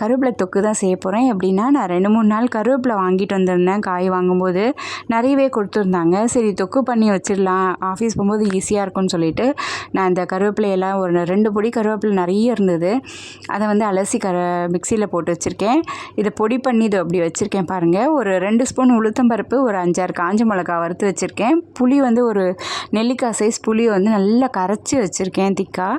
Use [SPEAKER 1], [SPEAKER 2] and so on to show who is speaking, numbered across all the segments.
[SPEAKER 1] கருவேப்பிலை தொக்கு தான் செய்ய போகிறேன் எப்படின்னா நான் ரெண்டு மூணு நாள் கருவேப்பிலை வாங்கிட்டு வந்திருந்தேன். காய் வாங்கும்போது நிறையவே கொடுத்துருந்தாங்க. சரி தொக்கு பண்ணி வச்சிடலாம். ஆஃபீஸ் போகும்போது ஈஸியாக இருக்கும்னு சொல்லிட்டு நான் இந்த கருவேப்பிலையெல்லாம் ஒரு ரெண்டு பொடி கருவேப்பிலை நிறைய இருந்தது. அதை வந்து அலசி கர மிக்சியில் போட்டு வச்சுருக்கேன். இதை பொடி பண்ணி இது அப்படி வச்சுருக்கேன் பாருங்கள் ஒரு ரெண்டு ஸ்பூன் உளுத்தம்பருப்பு ஒரு அஞ்சாறு காஞ்ச மிளகா வறுத்து வச்சுருக்கேன். புளி வந்து ஒரு நெல்லிக்காய் சைஸ் புளி வந்து நல்லா கரைச்சி வச்சுருக்கேன் திக்காக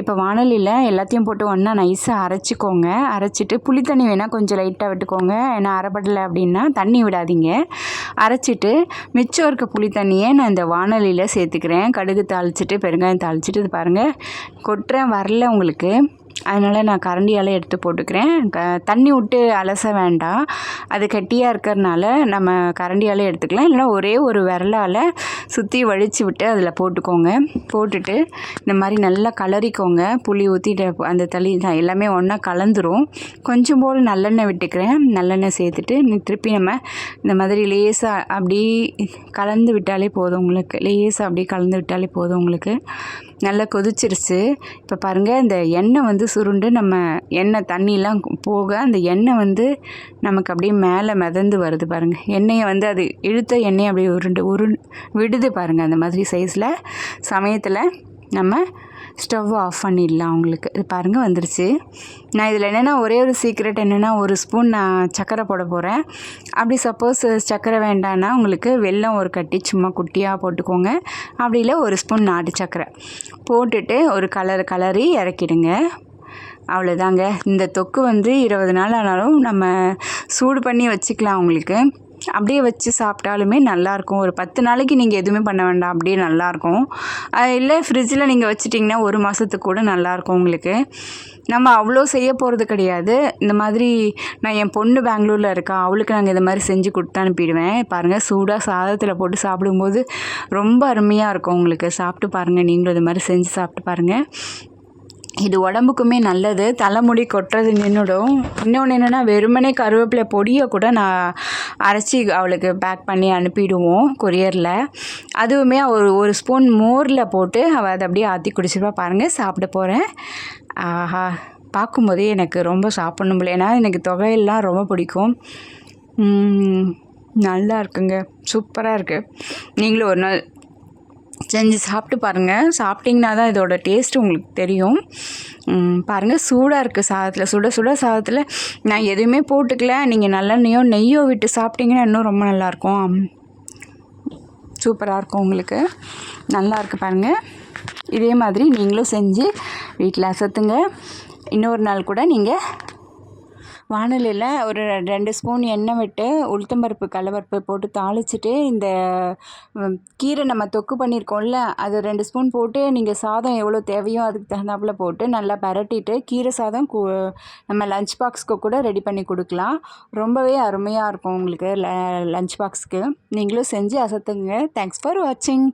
[SPEAKER 1] இப்போ வானலியில் எல்லாத்தையும் போட்டு ஒன்றா நைஸாக அரைச்சிக்கோங்க. அரைச்சிட்டு புளி தண்ணி வேணால் கொஞ்சம் லைட்டாக விட்டுக்கோங்க. ஏன்னா அரைப்படலை அப்படின்னா தண்ணி விடாதீங்க. அரைச்சிட்டு மிச்சம் இருக்க புளி தண்ணியை நான் இந்த வானலியில் சேர்த்துக்கிறேன். கடுகு தாளிச்சிட்டு பெருங்காயம் தாளிச்சிட்டு இது பாருங்கள் கொட்டுறேன் வரல உங்களுக்கு. அதனால் நான் கரண்டியால் எடுத்து போட்டுக்கிறேன். க தண்ணி விட்டு அலச வேண்டாம். அது கட்டியாக இருக்கிறனால நம்ம கரண்டியால் எடுத்துக்கலாம். இல்லைனா ஒரே ஒரு விரலால் சுற்றி வழித்து விட்டு அதில் போட்டுக்கோங்க. போட்டுட்டு இந்த மாதிரி நல்லா கலரிக்கோங்க புளி ஊற்றிட்டு அந்த தளி எல்லாமே ஒன்றா கலந்துரும். கொஞ்சம் போல் நல்லெண்ணெய் விட்டுக்கிறேன். நல்லெண்ணெய் சேர்த்துட்டு திருப்பி நம்ம இந்த மாதிரி லேசாக அப்படி கலந்து விட்டாலே போதும் உங்களுக்கு. லேசாக அப்படியே கலந்து விட்டாலே போதும் உங்களுக்கு. நல்லா கொதிச்சிருச்சு. இப்போ பாருங்கள் இந்த எண்ணெய் வந்து சுருண்டு நம்ம எண்ணெய் தண்ணிலாம் போக அந்த எண்ணெய் வந்து நமக்கு அப்படியே மேலே மிதந்து வருது பாருங்கள் எண்ணெயை வந்து அது இழுத்த எண்ணெயை அப்படியே உருண்டு உரு விடுது பாருங்கள் அந்த மாதிரி சைஸில் சமயத்தில் நம்ம ஸ்டவ் ஆஃப் பண்ணிடலாம் அவங்களுக்கு. இது பாருங்கள் வந்துருச்சு. நான் இதில் என்னென்னா ஒரே ஒரு சீக்ரெட் என்னென்னா ஒரு ஸ்பூன் நான் சர்க்கரை போட போகிறேன் அப்படி சப்போஸ் சர்க்கரை வேண்டான்னா உங்களுக்கு வெல்லம் ஒரு கட்டி சும்மா குட்டியாக போட்டுக்கோங்க. அப்படி இல்லை ஒரு ஸ்பூன் நாட்டு சர்க்கரை போட்டுட்டு ஒரு கலர் கலரி இறக்கிடுங்க. அவ்வளோதாங்க. இந்த தொக்கு வந்து இருபது நாள் ஆனாலும் நம்ம சூடு பண்ணி வச்சுக்கலாம் உங்களுக்கு அப்படியே வச்சு சாப்பிட்டாலுமே நல்லாயிருக்கும். ஒரு பத்து நாளைக்கு நீங்கள் எதுவுமே பண்ண வேண்டாம் அப்படியே நல்லாயிருக்கும். இல்லை ஃப்ரிட்ஜில் நீங்கள் வச்சுட்டிங்கன்னா ஒரு மாதத்துக்கு கூட நல்லாயிருக்கும் உங்களுக்கு. நம்ம அவ்வளோ செய்ய போகிறது கிடையாது. இந்த மாதிரி நான் என் பொண்ணு பெங்களூரில் இருக்கா அவளுக்கு நாங்கள் இந்த மாதிரி செஞ்சு கொடுத்து அனுப்பிடுவேன். பாருங்கள் சூடாக சாதத்தில் போட்டு சாப்பிடும்போது ரொம்ப அருமையாக இருக்கும் உங்களுக்கு. சாப்பிட்டு பாருங்கள் நீங்களும் இது மாதிரி செஞ்சு சாப்பிட்டு பாருங்கள் இது உடம்புக்குமே நல்லது. தலைமுடி கொட்டுறது நின்றுடும் இன்னொன்று என்னென்னா வெறுமனே கருவேப்பிலை பொடியை கூட நான் அரைச்சி அவளுக்கு பேக் பண்ணி அனுப்பிடுவோம் கொரியரில். அதுவுமே ஒரு ஒரு ஸ்பூன் மோரில் போட்டு அவள் அதை அப்படியே ஆற்றி குடிச்சிருப்பா பாருங்கள் சாப்பிட போகிறேன் ஆஹா பார்க்கும்போதே எனக்கு ரொம்ப சாப்பிடணும் போல. ஏன்னா எனக்கு தொகையெல்லாம் ரொம்ப பிடிக்கும். நல்லா இருக்குங்க. சூப்பராக இருக்குது நீங்களும் ஒரு நாள் செஞ்சு சாப்பிட்டு பாருங்கள் சாப்பிட்டிங்கன்னா தான் இதோட டேஸ்ட் உங்களுக்கு தெரியும். பாருங்கள் சூடாக இருக்குது சாதத்தில். சுட சுட சாதத்தில் நான் எதுவுமே போட்டுக்கல. நீங்கள் நல்லெண்ணெயோ நெய்யோ விட்டு சாப்பிட்டிங்கன்னா இன்னும் ரொம்ப நல்லாயிருக்கும் சூப்பராக இருக்கும் உங்களுக்கு. நல்லாயிருக்கு பாருங்கள் இதே மாதிரி நீங்களும் செஞ்சு வீட்டில் அசத்துங்க. இன்னொரு நாள் கூட நீங்கள் வானலியில் ஒரு ரெண்டு ஸ்பூன் எண்ணெய் விட்டு உளுத்தம்பருப்பு கடலப்பருப்பு போட்டு தாளிச்சிட்டு இந்த கீரை நம்ம தொக்கு பண்ணியிருக்கோம்ல அது ரெண்டு ஸ்பூன் போட்டு நீங்கள் சாதம் எவ்வளோ தேவையோ அதுக்கு தகுந்தாப்புல போட்டு நல்லா பரட்டிட்டு கீரை சாதம் நம்ம லஞ்ச் பாக்ஸ்க்கு கூட ரெடி பண்ணி கொடுக்கலாம். ரொம்பவே அருமையாக இருக்கும் உங்களுக்கு ல லஞ்ச் பாக்ஸ்க்கு நீங்களும் செஞ்சு அசத்துங்க. தேங்க்ஸ் ஃபார் வாட்சிங்